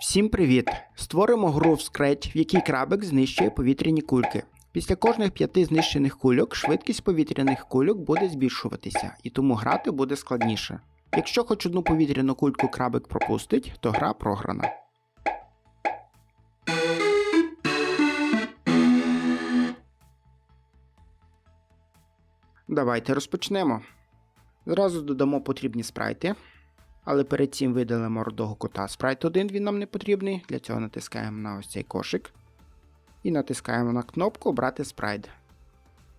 Всім привіт! Створимо гру в Scratch, в якій крабик знищує повітряні кульки. Після кожних п'яти знищених кульок швидкість повітряних кульок буде збільшуватися, і тому грати буде складніше. Якщо хоч одну повітряну кульку крабик пропустить, то гра програна. Давайте розпочнемо. Зразу додамо потрібні спрайти. Але перед цим видалимо рудого кота спрайт 1, він нам не потрібний. Для цього натискаємо на ось цей кошик. І натискаємо на кнопку Обрати спрайт.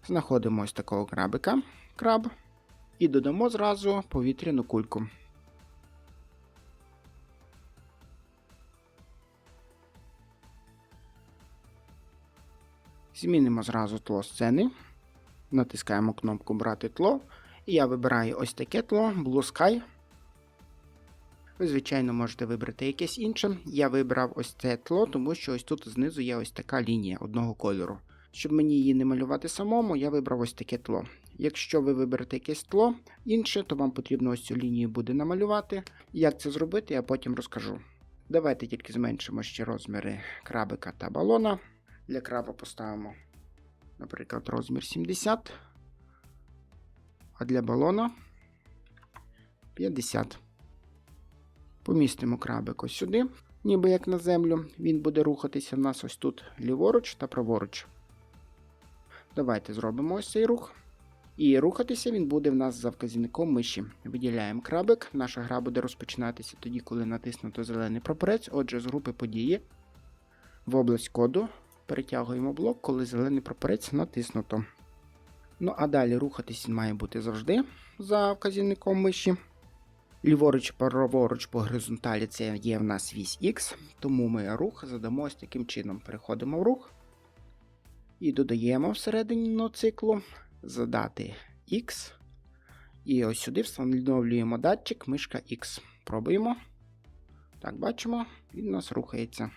Знаходимо ось такого крабика. Краб. І додамо зразу повітряну кульку. Змінимо зразу тло сцени. Натискаємо кнопку Брати тло. І я вибираю ось таке тло Blue Sky. Ви, звичайно, можете вибрати якесь інше. Я вибрав ось це тло, тому що ось тут знизу є ось така лінія одного кольору. Щоб мені її не малювати самому, я вибрав ось таке тло. Якщо ви виберете якесь тло інше, то вам потрібно ось цю лінію буде намалювати. Як це зробити, я потім розкажу. Давайте тільки зменшимо ще розміри крабика та балона. Для краба поставимо, наприклад, розмір 70, а для балона 50. Помістимо крабик ось сюди, ніби як на землю. Він буде рухатися в нас ось тут ліворуч та праворуч. Давайте зробимо ось цей рух. І рухатися він буде в нас за вказівником миші. Виділяємо крабик. Наша гра буде розпочинатися тоді, коли натиснуто зелений прапорець. Отже, з групи події в область коду перетягуємо блок, коли зелений прапорець натиснуто. Ну а далі рухатись має бути завжди за вказівником миші. Ліворуч, праворуч по горизонталі це є в нас вісь X, тому ми рух задамо ось таким чином. Переходимо в рух і додаємо всередині циклу задати X. І ось сюди встановлюємо датчик мишка X. Пробуємо. Так, бачимо, він у нас рухається.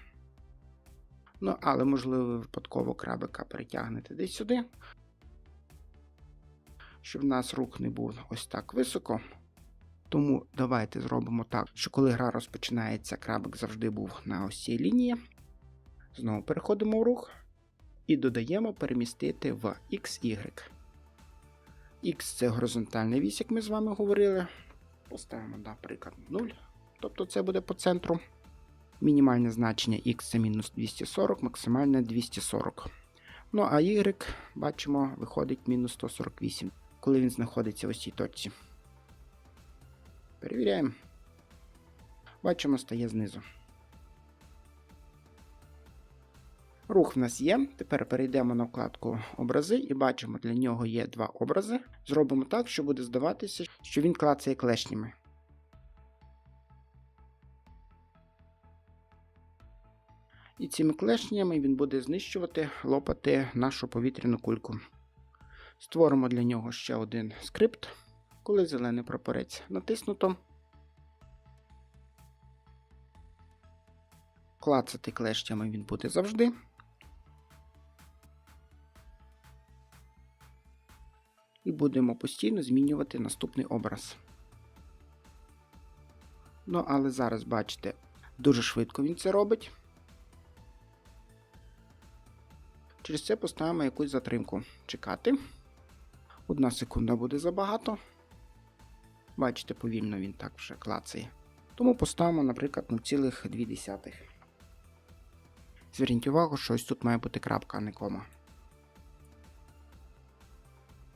Ну, але, можливо, випадково крабика перетягнете десь сюди. Щоб в нас рух не був ось так високо. Тому давайте зробимо так, що коли гра розпочинається, крабик завжди був на ось лінії. Знову переходимо в рух і додаємо перемістити в XY. X це горизонтальна вісь, як ми з вами говорили. Поставимо, наприклад, 0. Тобто це буде по центру. Мінімальне значення X це мінус 240, максимальне 240. Ну а Y, бачимо, виходить мінус 148, коли він знаходиться в ось точці. Перевіряємо. Бачимо, стає знизу. Рух в нас є. Тепер перейдемо на вкладку образи і бачимо, для нього є два образи. Зробимо так, що буде здаватися, що він клацає клешнями. І цими клешнями він буде знищувати, лопати нашу повітряну кульку. Створимо для нього ще один скрипт. Коли зелений прапорець натиснуто. Клацати клещами він буде завжди. І будемо постійно змінювати наступний образ. Ну, але зараз, бачите, дуже швидко він це робить. Через це поставимо якусь затримку. Чекати. Одна секунда буде забагато. Бачите, повільно він так вже клацає. Тому поставимо, наприклад, 0,2. Зверніть увагу, що ось тут має бути крапка, а не кома.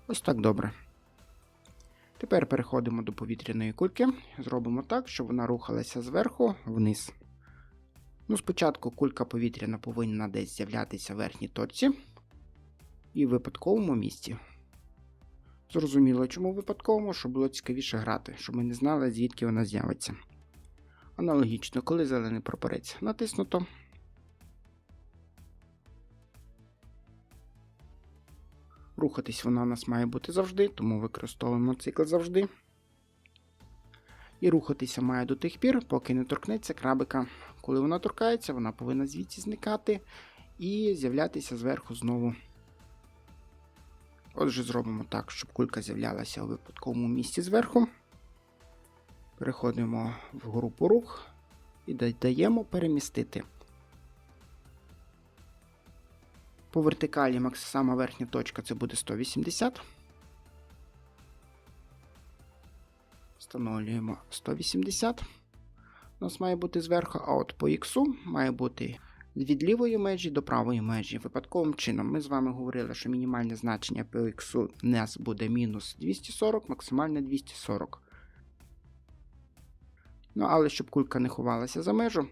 Ось так добре. Тепер переходимо до повітряної кульки. Зробимо так, щоб вона рухалася зверху вниз. Ну, спочатку кулька повітряна повинна десь з'являтися в верхній точці і в випадковому місці. Зрозуміло, чому випадковому, щоб було цікавіше грати, щоб ми не знали, звідки вона з'явиться. Аналогічно, коли зелений прапорець натиснуто. Рухатись вона у нас має бути завжди, тому використовуємо цикл завжди. І рухатися має до тих пір, поки не торкнеться крабика. Коли вона торкається, вона повинна звідси зникати і з'являтися зверху знову. Отже, зробимо так, щоб кулька з'являлася у випадковому місці зверху. Переходимо в групу рух і даємо перемістити. По вертикалі сама верхня точка це буде 180. Встановлюємо 180. У нас має бути зверху, а от по х має бути від лівої межі до правої межі. Випадковим чином ми з вами говорили, що мінімальне значення у нас буде мінус 240, максимальне 240. Ну, але щоб кулька не ховалася за межу,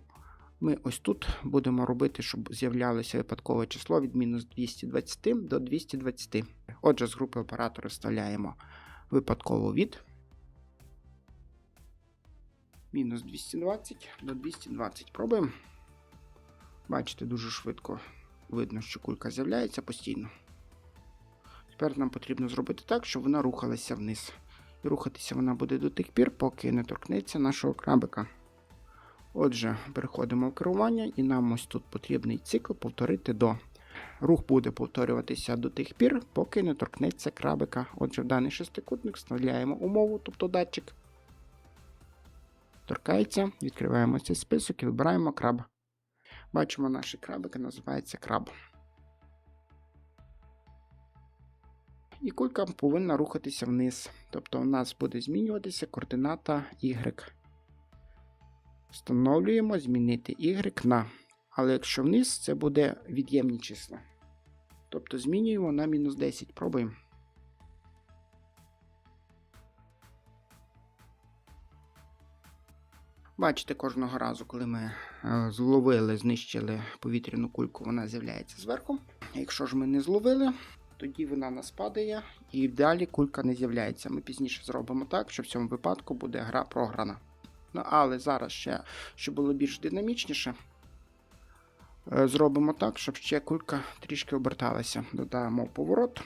ми ось тут будемо робити, щоб з'являлося випадкове число від мінус 220 до 220. Отже, з групи оператора вставляємо випадково від мінус 220 до 220. Пробуємо. Бачите, дуже швидко видно, що кулька з'являється постійно. Тепер нам потрібно зробити так, щоб вона рухалася вниз. І рухатися вона буде до тих пір, поки не торкнеться нашого крабика. Отже, переходимо в керування, і нам ось тут потрібний цикл повторити до. Рух буде повторюватися до тих пір, поки не торкнеться крабика. Отже, в даний шестикутник вставляємо умову, тобто датчик. Торкається, відкриваємо цей список і вибираємо краб. Бачимо, наш крабик називається краб. І кулька повинна рухатися вниз. Тобто у нас буде змінюватися координата Y. Встановлюємо змінити Y на. Але якщо вниз, це буде від'ємні числа. Тобто змінюємо на мінус 10. Пробуємо. Бачите, кожного разу, коли ми е, зловили, знищили повітряну кульку, вона з'являється зверху. Якщо ж ми не зловили, тоді вона нас падає і далі кулька не з'являється. Ми пізніше зробимо так, що в цьому випадку буде гра програна. Ну, але зараз ще, щоб було більш динамічніше, е, зробимо так, щоб ще кулька трішки оберталася. Додаємо поворот.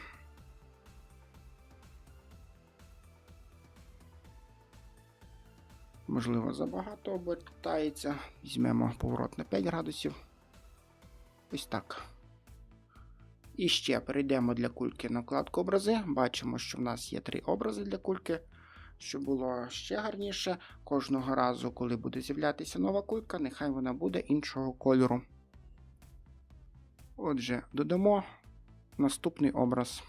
Можливо, забагато обертається. Візьмемо поворот на 5 градусів. Ось так. І ще перейдемо для кульки на вкладку образи. Бачимо, що в нас є три образи для кульки. Щоб було ще гарніше, кожного разу, коли буде з'являтися нова кулька, нехай вона буде іншого кольору. Отже, додамо наступний образ.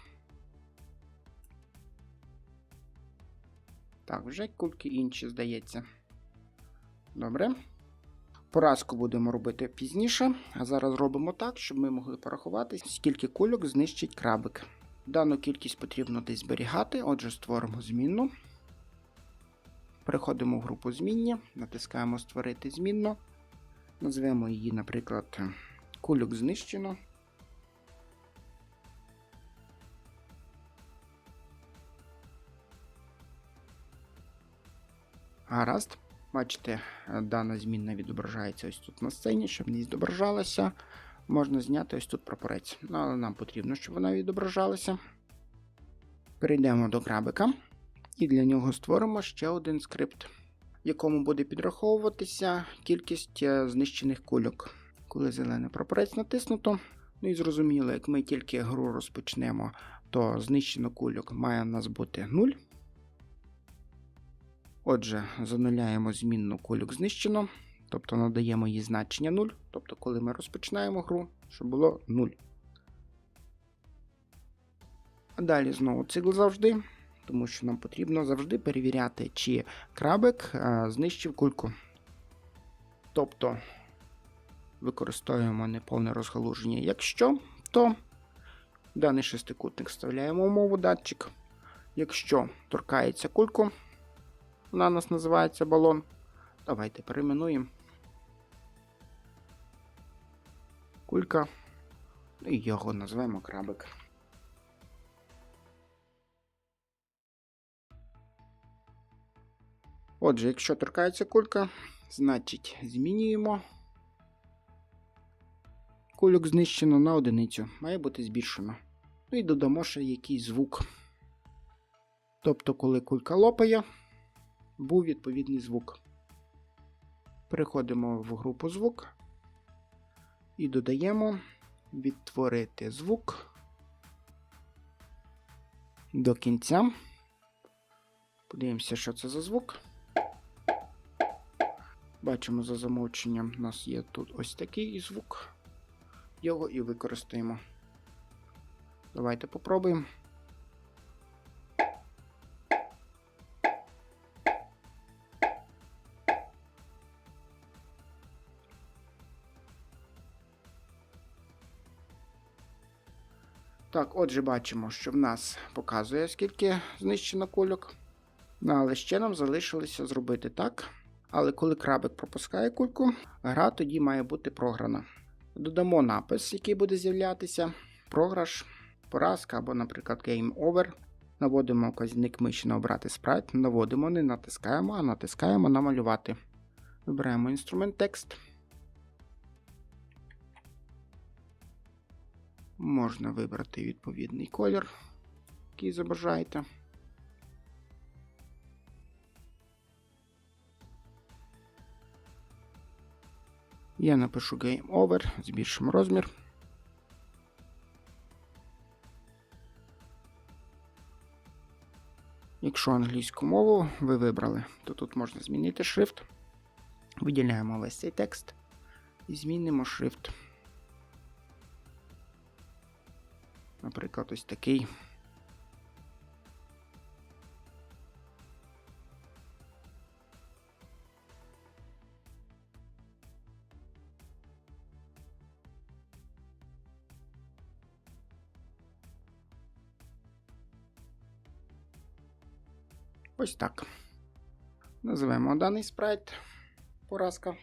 Так, вже кульки інші, здається. Добре. Поразку будемо робити пізніше, а зараз робимо так, щоб ми могли порахувати, скільки кульок знищить крабик. Дану кількість потрібно десь зберігати, отже, створимо змінну. Переходимо в групу змінні, натискаємо Створити змінну. Назвемо її, наприклад, кульок знищено. Гаразд. Бачите, дана змінна відображається ось тут на сцені, щоб не відображалася. Можна зняти ось тут прапорець. Ну, але нам потрібно, щоб вона відображалася. Перейдемо до крабика. І для нього створимо ще один скрипт, в якому буде підраховуватися кількість е, знищених кульок. Коли зелений прапорець натиснуто. Ну і зрозуміло, як ми тільки гру розпочнемо, то знищено кульок має у нас бути 0. Отже, зануляємо змінну кульок знищено, тобто надаємо їй значення 0, тобто, коли ми розпочинаємо гру, щоб було 0. А далі знову цикл завжди, тому що нам потрібно завжди перевіряти, чи крабик а, знищив кульку. Тобто використовуємо неповне розгалуження. Якщо, то даний шестикутник вставляємо умову датчик. Якщо торкається кульку, вона у нас називається балон. Давайте перейменуємо. Кулька. І його назвемо крабик. Отже, якщо торкається кулька, значить змінюємо. Кульок знищено на одиницю, має бути збільшено. Ну і додамо ще якийсь звук. Тобто, коли кулька лопає, був відповідний звук. Переходимо в групу звук і додаємо відтворити звук до кінця. Подивимося, що це за звук. Бачимо за замовченням, у нас є тут ось такий звук. Його і використаємо. Давайте попробуємо. Так, отже, бачимо, що в нас показує, скільки знищено кульок. Ну, але ще нам залишилося зробити так. Але коли крабик пропускає кульку, гра тоді має бути програна. Додамо напис, який буде з'являтися, програш, поразка або, наприклад, Game Over. Наводимо вказівник миші на обрати спрайт, наводимо, не натискаємо, а натискаємо намалювати. Вибираємо інструмент текст. Можна вибрати відповідний колір, який забажаєте. Я напишу Game Over, збільшимо розмір. Якщо англійську мову ви вибрали, то тут можна змінити шрифт. Виділяємо весь цей текст і змінимо шрифт. Наприклад, ось такий. Ось так. Називаємо даний спрайт поразка.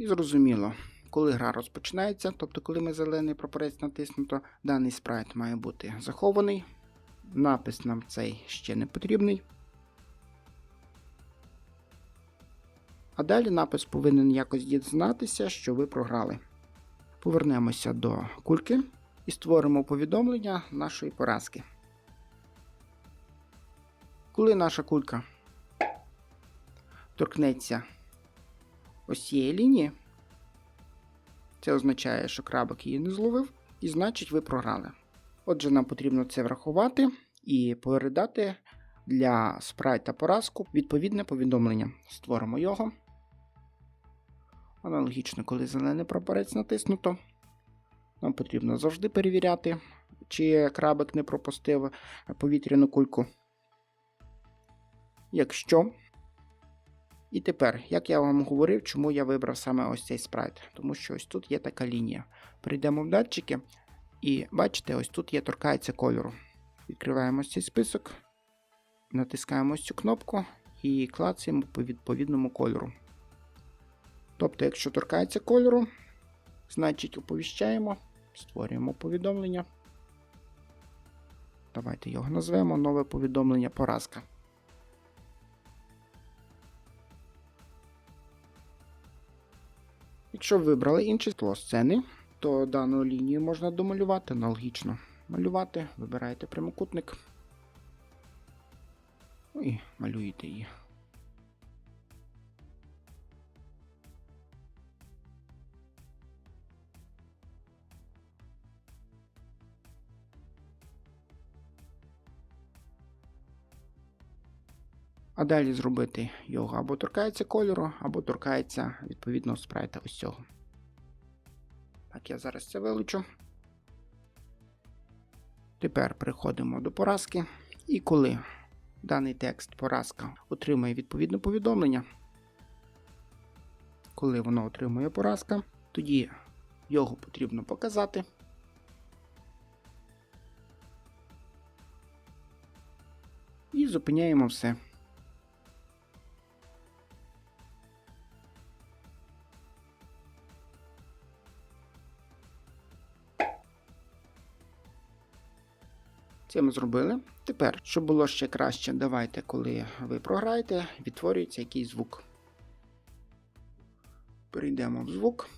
І зрозуміло, коли гра розпочинається, тобто коли ми зелений прапорець натиснуто, даний спрайт має бути захований. Напис нам цей ще не потрібний. А далі напис повинен якось дізнатися, що ви програли. Повернемося до кульки і створимо повідомлення нашої поразки. Коли наша кулька торкнеться ось цієї лінії, це означає, що крабик її не зловив, і значить ви програли. Отже, нам потрібно це врахувати і передати для спрайта поразку відповідне повідомлення. Створимо його. Аналогічно, коли зелений прапорець натиснуто, нам потрібно завжди перевіряти, чи крабик не пропустив повітряну кульку. Якщо. І тепер, як я вам говорив, чому я вибрав саме ось цей спрайт. Тому що ось тут є така лінія. Перейдемо в датчики, і бачите, ось тут є торкається кольору. Відкриваємо цей список, натискаємо цю кнопку і клацаємо по відповідному кольору. Тобто, якщо торкається кольору, значить оповіщаємо, створюємо повідомлення. Давайте його назвемо нове повідомлення поразка. Якщо вибрали інше тло сцени, то дану лінію можна домалювати аналогічно. Малювати, вибираєте прямокутник і малюєте її. А далі зробити його або торкається кольору, або торкається відповідного спрайта ось цього. Так, я зараз це вилучу. Тепер переходимо до поразки. І коли даний текст поразка отримує відповідне повідомлення, коли воно отримує поразка, тоді його потрібно показати. І зупиняємо все. Це ми зробили. Тепер, щоб було ще краще, давайте, коли ви програєте, відтворюється якийсь звук. Перейдемо в звук,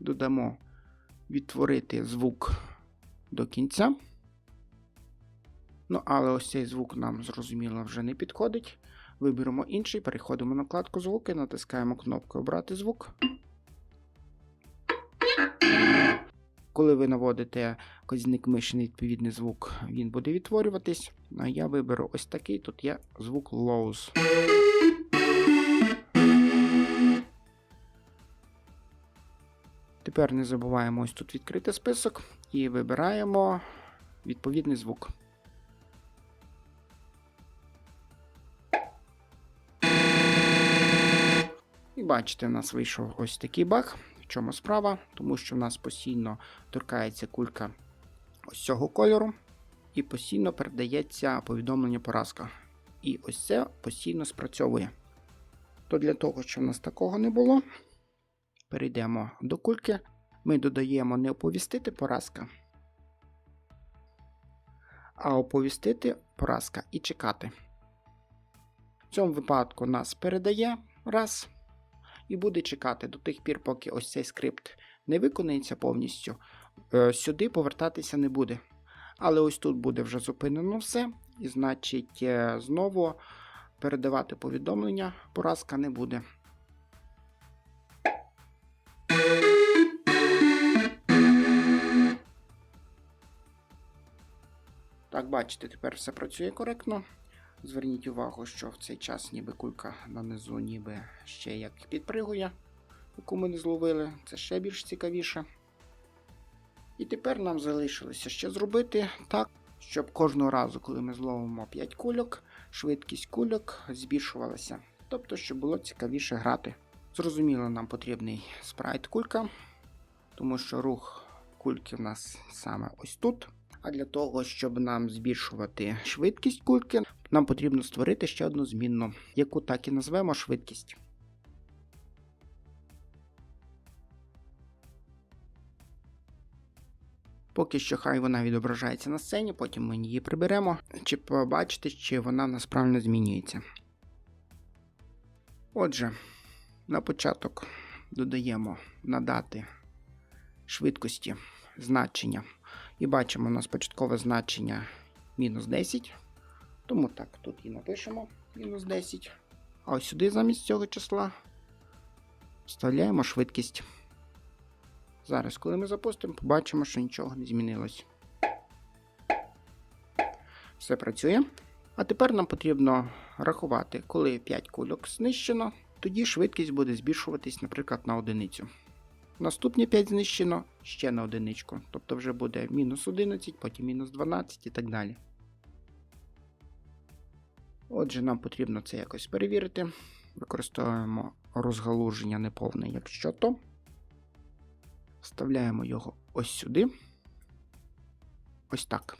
додамо відтворити звук до кінця. Ну, але ось цей звук нам зрозуміло вже не підходить. Виберемо інший, переходимо на вкладку звуки, натискаємо кнопку Обрати звук. Коли ви наводите казник миші на відповідний звук, він буде відтворюватись. А я виберу ось такий, тут є звук lows. Тепер не забуваємо ось тут відкрити список і вибираємо відповідний звук. І бачите, у нас вийшов ось такий баг. В чому справа? Тому що в нас постійно торкається кулька ось цього кольору, і постійно передається повідомлення поразка. І ось це постійно спрацьовує. То для того, щоб в нас такого не було, перейдемо до кульки. Ми додаємо не оповістити поразка, а оповістити поразка і чекати. В цьому випадку нас передає раз і буде чекати до тих пір, поки ось цей скрипт не виконається повністю. е, Сюди повертатися не буде. Але ось тут буде вже зупинено все, і значить, е, знову передавати повідомлення поразка не буде. Так, бачите, тепер все працює коректно. Зверніть увагу, що в цей час ніби кулька нанизу ніби ще як підпригує, яку ми не зловили. Це ще більш цікавіше. І тепер нам залишилося ще зробити так, щоб кожного разу, коли ми зловимо 5 кульок, швидкість кульок збільшувалася. Тобто, щоб було цікавіше грати. Зрозуміло, нам потрібний спрайт кулька, тому що рух кульки в нас саме ось тут. А для того, щоб нам збільшувати швидкість кульки, нам потрібно створити ще одну змінну, яку так і назвемо швидкість. Поки що хай вона відображається на сцені, потім ми її приберемо, чи побачите, чи вона в змінюється. Отже, на початок додаємо надати швидкості значення. І бачимо, у нас початкове значення мінус 10. Тому так, тут і напишемо мінус 10. А ось сюди замість цього числа вставляємо швидкість. Зараз, коли ми запустимо, побачимо, що нічого не змінилось. Все працює. А тепер нам потрібно рахувати, коли 5 кульок знищено, тоді швидкість буде збільшуватись, наприклад, на одиницю. Наступні 5 знищено ще на одиничку. Тобто вже буде мінус 11, потім мінус 12 і так далі. Отже, нам потрібно це якось перевірити. Використовуємо розгалуження неповне, якщо то. Вставляємо його ось сюди. Ось так.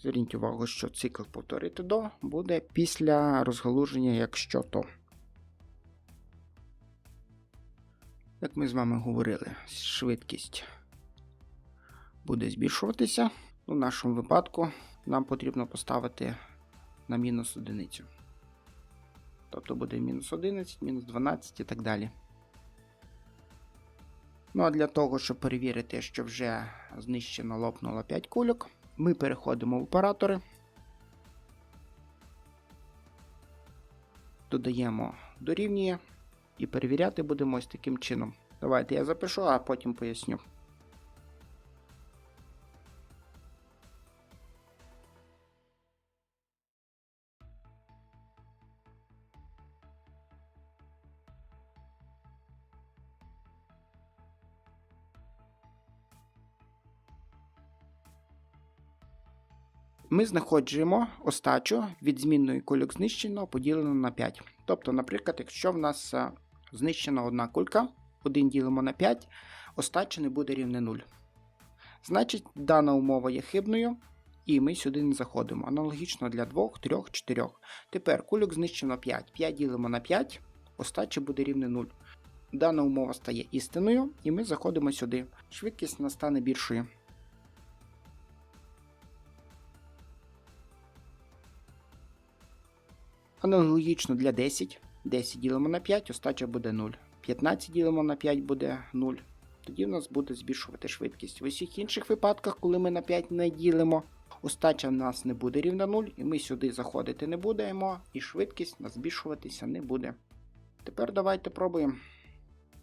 Зверніть увагу, що цикл повторити до буде після розгалуження, якщо то. Як ми з вами говорили, швидкість буде збільшуватися. У нашому випадку нам потрібно поставити на мінус одиницю. Тобто буде мінус 11, мінус 12 і так далі. Ну а для того, щоб перевірити, що вже знищено лопнуло 5 кульок, ми переходимо в оператори. Додаємо дорівнює. І перевіряти будемо ось таким чином. Давайте я запишу, а потім поясню. Ми знаходжуємо остачу від змінної кульок знищено поділено на 5. Тобто, наприклад, якщо в нас е, знищена одна кулька, 1 ділимо на 5, остача не буде рівне 0. Значить, дана умова є хибною, і ми сюди не заходимо. Аналогічно для 2, 3, 4. Тепер кульок знищено 5. 5 ділимо на 5, остача буде рівне 0. Дана умова стає істиною, і ми заходимо сюди. Швидкість настане більшою. Аналогічно для 10. 10 ділимо на 5, остача буде 0. 15 ділимо на 5 буде 0. Тоді в нас буде збільшувати швидкість. В усіх інших випадках, коли ми на 5 не ділимо, остача в нас не буде рівна 0, і ми сюди заходити не будемо, і швидкість у нас збільшуватися не буде. Тепер давайте пробуємо.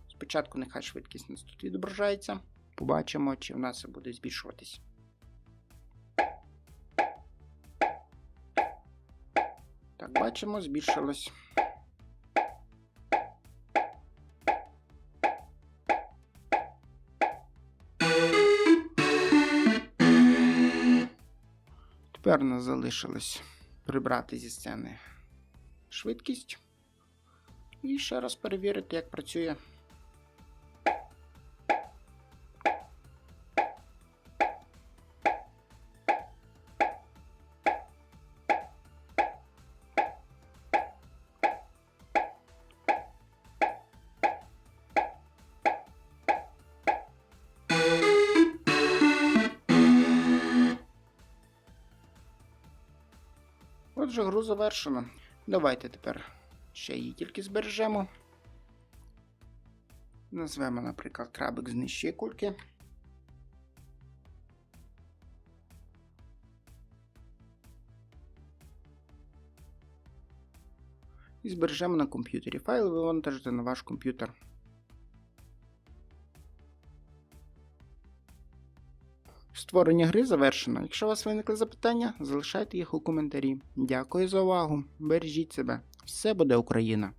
Спочатку нехай швидкість у нас тут відображається. Побачимо, чи в нас буде збільшуватись. Так, бачимо, збільшилось. Тепер нас залишилось прибрати зі сцени швидкість. І ще раз перевірити, як працює. Отже, гру завершено. Давайте тепер ще її тільки збережемо. Назвемо, наприклад, крабик знищує кульки. І збережемо на комп'ютері. Файл вивантажити на ваш комп'ютер. Створення гри завершено. Якщо у вас виникли запитання, залишайте їх у коментарі. Дякую за увагу. Бережіть себе. Все буде Україна!